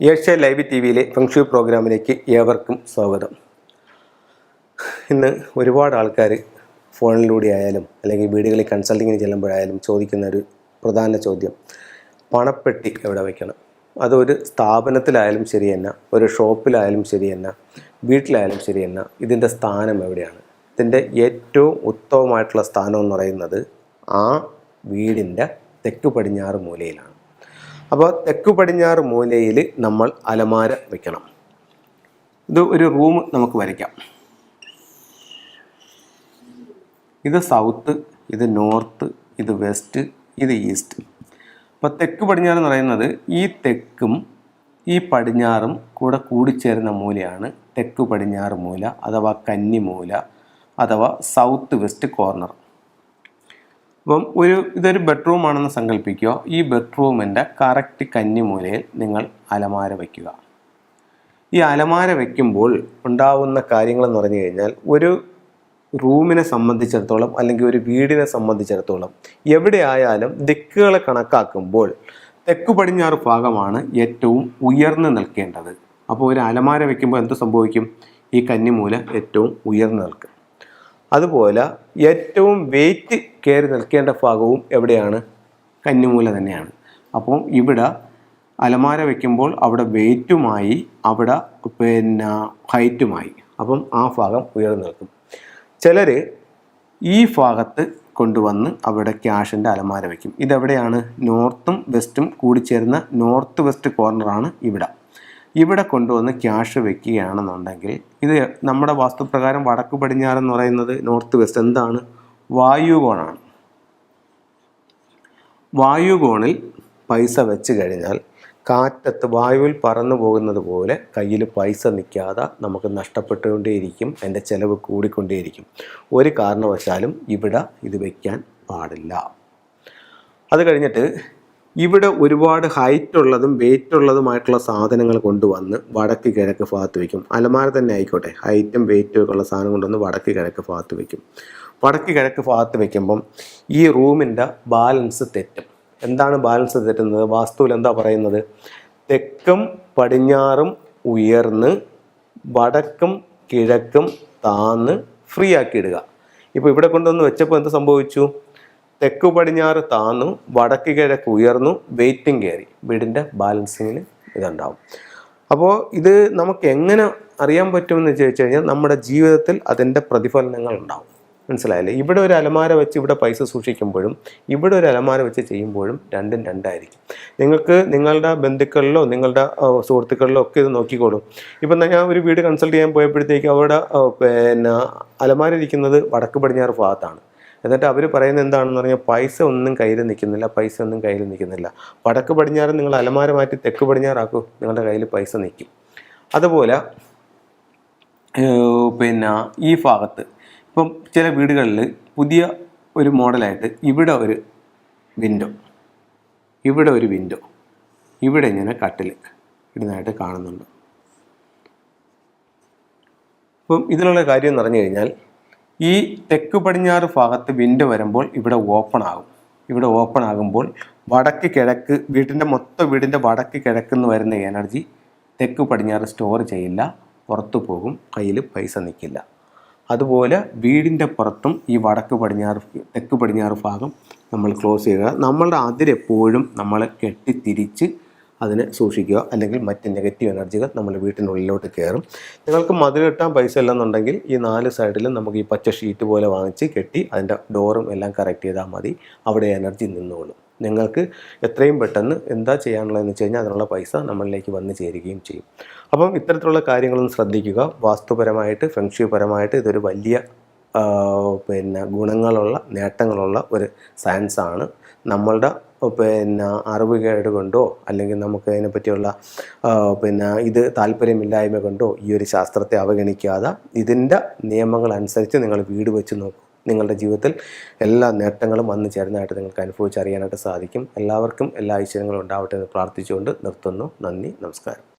Asia live T വിയിലെ ഫംഗ്ഷു പ്രോഗ്രാമിലേക്ക് ഏവർക്കും സ്വാഗതം. ഇന്ന് ഒരുപാട് ആൾക്കാർ ഫോണിലൂടെ ആയാലും അല്ലെങ്കിൽ വീടുകളിൽ കൺസൾട്ടിങ്ങിന് ചെല്ലുമ്പോഴായാലും ചോദിക്കുന്ന ഒരു പ്രധാന ചോദ്യം പണപ്പെട്ടി എവിടെ വയ്ക്കണം അതൊരു സ്ഥാപനത്തിലായാലും ശരി തന്നെ ഒരു ഷോപ്പിലായാലും ശരി തന്നെ വീട്ടിലായാലും ശരി തന്നെ ഇതിന്റെ സ്ഥാനം എവിടെയാണ്? ഇതിന്റെ ഏറ്റവും ഉത്തമമായിട്ടുള്ള സ്ഥാനം എന്ന് പറയുന്നത് ആ വീടിന്റെ തെക്ക് പടിഞ്ഞാറ് മൂലയിലാണ്. അപ്പോൾ തെക്ക് പടിഞ്ഞാറ് മൂലയിൽ നമ്മൾ അലമാര വയ്ക്കണം ഇത് ഒരു റൂം നമുക്ക് വരയ്ക്കാം. ഇത് സൗത്ത് ഇത് നോർത്ത് ഇത് വെസ്റ്റ് ഇത് ഈസ്റ്റ്. അപ്പോൾ തെക്ക് പടിഞ്ഞാറ് എന്ന് പറയുന്നത് ഈ തെക്കും ഈ പടിഞ്ഞാറും കൂടെ കൂടിച്ചേരുന്ന മൂലയാണ് തെക്ക് പടിഞ്ഞാറ് മൂല അഥവാ കന്നിമൂല അഥവാ സൗത്ത് വെസ്റ്റ് കോർണർ. അപ്പം ഒരു ഇതൊരു ബെഡ്റൂം ആണെന്ന് സങ്കല്പിക്കുക ഈ ബെഡ്റൂമിന്റെ കറക്റ്റ് കന്നിമൂലയിൽ നിങ്ങൾ അലമാര വയ്ക്കുക ഈ അലമാര വയ്ക്കുമ്പോൾ ഉണ്ടാവുന്ന കാര്യങ്ങളെന്ന് പറഞ്ഞു കഴിഞ്ഞാൽ ഒരു റൂമിനെ സംബന്ധിച്ചിടത്തോളം അല്ലെങ്കിൽ ഒരു വീടിനെ സംബന്ധിച്ചിടത്തോളം എവിടെയായാലും ദിക്കുകളെ കണക്കാക്കുമ്പോൾ തെക്ക് പടിഞ്ഞാറ് ഭാഗമാണ് ഏറ്റവും ഉയർന്നു നിൽക്കേണ്ടത്. അപ്പോൾ ഒരു അലമാര വയ്ക്കുമ്പോൾ എന്ത് സംഭവിക്കും? ഈ കന്നിമൂല ഏറ്റവും ഉയർന്നു നിൽക്കും. അതുപോലെ ഏറ്റവും വെയിറ്റ് കയറി നിൽക്കേണ്ട ഭാഗവും എവിടെയാണ്? കന്നിമൂല തന്നെയാണ്. അപ്പം ഇവിടെ അലമാര വയ്ക്കുമ്പോൾ അവിടെ വെയിറ്റുമായി അവിടെ പിന്നെ ഹൈറ്റുമായി അപ്പം ആ ഭാഗം ഉയർന്നു നിൽക്കും. ചിലർ ഈ ഭാഗത്ത് കൊണ്ടുവന്ന് അവിടെ ക്യാഷിന്റെ അലമാര വയ്ക്കും ഇതെവിടെയാണ്? നോർത്തും വെസ്റ്റും കൂടിച്ചേരുന്ന നോർത്ത് വെസ്റ്റ് കോർണറാണ് ഇവിടെ. ഇവിടെ കൊണ്ടുവന്ന് ക്യാഷ് വെക്കുകയാണെന്നുണ്ടെങ്കിൽ ഇത് നമ്മുടെ വാസ്തുപ്രകാരം വടക്ക് പടിഞ്ഞാറ് എന്ന് പറയുന്നത് നോർത്ത് വെസ്റ്റ് എന്താണ്? വായുകോണാണ്. വായുകോണിൽ പൈസ വെച്ച് കഴിഞ്ഞാൽ കാറ്റത്ത് വായുവിൽ പറന്നു പോകുന്നത് പോലെ കയ്യിൽ പൈസ നിൽക്കാതെ നമുക്ക് നഷ്ടപ്പെട്ടുകൊണ്ടേയിരിക്കും എന്റെ ചിലവ് കൂടിക്കൊണ്ടേയിരിക്കും. ഒരു കാരണവശാലും ഇവിടെ ഇത് വയ്ക്കാൻ പാടില്ല. അത് കഴിഞ്ഞിട്ട് ഇവിടെ ഒരുപാട് ഹൈറ്റ് ഉള്ളതും വെയിറ്റ് ഉള്ളതുമായിട്ടുള്ള സാധനങ്ങൾ കൊണ്ടുവന്ന് വടക്ക് കിഴക്ക് ഭാഗത്ത് വയ്ക്കും അലമാര തന്നെ ആയിക്കോട്ടെ. ഹൈറ്റും വെയിറ്റും ഒക്കെ ഉള്ള സാധനം കൊണ്ടുവന്ന് വടക്ക് കിഴക്ക് ഭാഗത്ത് വയ്ക്കും വടക്ക് കിഴക്ക് ഭാഗത്ത് വയ്ക്കുമ്പം ഈ റൂമിന്റെ ബാലൻസ് തെറ്റും. എന്താണ് ബാലൻസ് തെറ്റുന്നത്? വാസ്തുവിൽ എന്താ പറയുന്നത്? തെക്കും പടിഞ്ഞാറും ഉയർന്ന് വടക്കും കിഴക്കും താന്ന് ഫ്രീ ആക്കി ഇടുക. ഇപ്പോൾ ഇവിടെ കൊണ്ടുവന്ന് വെച്ചപ്പോൾ എന്ത് സംഭവിച്ചു? തെക്ക് പടിഞ്ഞാറ് താന്നു വടക്ക് കിഴക്ക് ഉയർന്നു വെയ്റ്റിംഗ് കയറി. വീടിന്റെ ബാലൻസിങ്ങിന് ഇതുണ്ടാവും. അപ്പോൾ ഇത് നമുക്ക് എങ്ങനെ അറിയാൻ പറ്റുമെന്ന് ചോദിച്ചു കഴിഞ്ഞാൽ നമ്മുടെ ജീവിതത്തിൽ അതിന്റെ പ്രതിഫലനങ്ങൾ ഉണ്ടാവും. മനസ്സിലായില്ലേ? ഇവിടെ ഒരു അലമാര വെച്ച് ഇവിടെ പൈസ സൂക്ഷിക്കുമ്പോഴും ഇവിടെ ഒരു അലമാര വെച്ച് ചെയ്യുമ്പോഴും രണ്ടും രണ്ടായിരിക്കും. നിങ്ങൾക്ക് നിങ്ങളുടെ ബന്ധുക്കളിലോ നിങ്ങളുടെ സുഹൃത്തുക്കളിലോ ഒക്കെ ഇത് നോക്കിക്കോളും. ഇപ്പം ഞാൻ ഒരു വീട് കൺസൾട്ട് ചെയ്യാൻ പോയപ്പോഴത്തേക്ക് അവിടെ പിന്നെ അലമാര ഇരിക്കുന്നത് വടക്ക് പടിഞ്ഞാറ് ഭാഗത്താണ്. എന്നിട്ട് അവർ പറയുന്നത് എന്താണെന്ന് പറഞ്ഞാൽ പൈസ ഒന്നും കയ്യിൽ നിൽക്കുന്നില്ല പൈസ ഒന്നും കയ്യിൽ നിൽക്കുന്നില്ല. വടക്ക് പടിഞ്ഞാറ് നിങ്ങൾ അലമാര മാറ്റി തെക്ക് പടിഞ്ഞാറാക്കൂ നിങ്ങളുടെ കയ്യിൽ പൈസ നിൽക്കും. അതുപോലെ പിന്നെ ഈ ഭാഗത്ത് ഇപ്പം ചില വീടുകളിൽ പുതിയ ഒരു മോഡലായിട്ട് ഇവിടെ ഒരു വിൻഡോ ഇവിടെ ഒരു വിൻഡോ ഇവിടെ ഇങ്ങനെ കട്ടിൽ ഇടുന്നതായിട്ട് കാണുന്നുണ്ട്. അപ്പം ഇതിനുള്ള കാര്യം എന്ന് പറഞ്ഞു കഴിഞ്ഞാൽ ഈ തെക്ക് പടിഞ്ഞാറ് ഭാഗത്ത് വിൻഡോ വരുമ്പോൾ ഇവിടെ ഓപ്പൺ ആകും. ഇവിടെ ഓപ്പൺ ആകുമ്പോൾ വടക്ക് കിഴക്ക് വീടിന്റെ മൊത്തം വീടിന്റെ വടക്ക് കിഴക്കുന്ന് വരുന്ന എനർജി തെക്ക് പടിഞ്ഞാറ് സ്റ്റോർ ചെയ്യില്ല പുറത്തു പോകും കയ്യിൽ പൈസ നിൽക്കില്ല. അതുപോലെ വീടിന്റെ പുറത്തും ഈ വടക്ക് പടിഞ്ഞാറ് തെക്ക് പടിഞ്ഞാറ് ഭാഗം നമ്മൾ ക്ലോസ് ചെയ്യുക. നമ്മളുടെ അതിരെപ്പോഴും നമ്മൾ കെട്ടിത്തിരിച്ച് അതിനെ സൂക്ഷിക്കുക. അല്ലെങ്കിൽ മറ്റ് നെഗറ്റീവ് എനർജികൾ നമ്മുടെ വീട്ടിനുള്ളിലോട്ട് കയറും. നിങ്ങൾക്ക് മതിൽ കെട്ടാൻ പൈസ ഇല്ലെന്നുണ്ടെങ്കിൽ ഈ നാല് സൈഡിലും നമുക്ക് ഈ പച്ച ഷീറ്റ് പോലെ വാങ്ങിച്ച് കെട്ടി അതിന്റെ ഡോറും എല്ലാം കറക്റ്റ് ചെയ്താൽ മതി. അവിടെ എനർജി നിന്നോളും. നിങ്ങൾക്ക് എത്രയും പെട്ടെന്ന് എന്താ ചെയ്യാനുള്ളതെന്ന് വെച്ച് കഴിഞ്ഞാൽ അതിനുള്ള പൈസ നമ്മളിലേക്ക് വന്ന് ചേരുകയും ചെയ്യും. അപ്പം ഇത്തരത്തിലുള്ള കാര്യങ്ങളൊന്നും ശ്രദ്ധിക്കുക. വാസ്തുപരമായിട്ട് ഫെങ്ഷ്യപരമായിട്ട് ഇതൊരു വലിയ പിന്നെ ഗുണങ്ങളുള്ള നേട്ടങ്ങളുള്ള ഒരു സയൻസാണ് നമ്മളുടെ പിന്നെ അറിവ് കേട് കൊണ്ടോ അല്ലെങ്കിൽ നമുക്ക് അതിനെപ്പറ്റിയുള്ള പറ്റിയുള്ള പിന്നെ ഇത് താല്പര്യമില്ലായ്മ കൊണ്ടോ ഈ ഒരു ശാസ്ത്രത്തെ അവഗണിക്കാതെ ഇതിന്റെ നിയമങ്ങൾ അനുസരിച്ച് നിങ്ങൾ വീട് വെച്ച് നോക്കും. നിങ്ങളുടെ ജീവിതത്തിൽ എല്ലാ നേട്ടങ്ങളും വന്നു ചേർന്നതായിട്ട് നിങ്ങൾക്ക് അനുഭവിച്ചറിയാനായിട്ട് സാധിക്കും. എല്ലാവർക്കും എല്ലാ ഐശ്വര്യങ്ങളും ഉണ്ടാവട്ടെ എന്ന് പ്രാർത്ഥിച്ചുകൊണ്ട് നിർത്തുന്നു. നന്ദി നമസ്കാരം.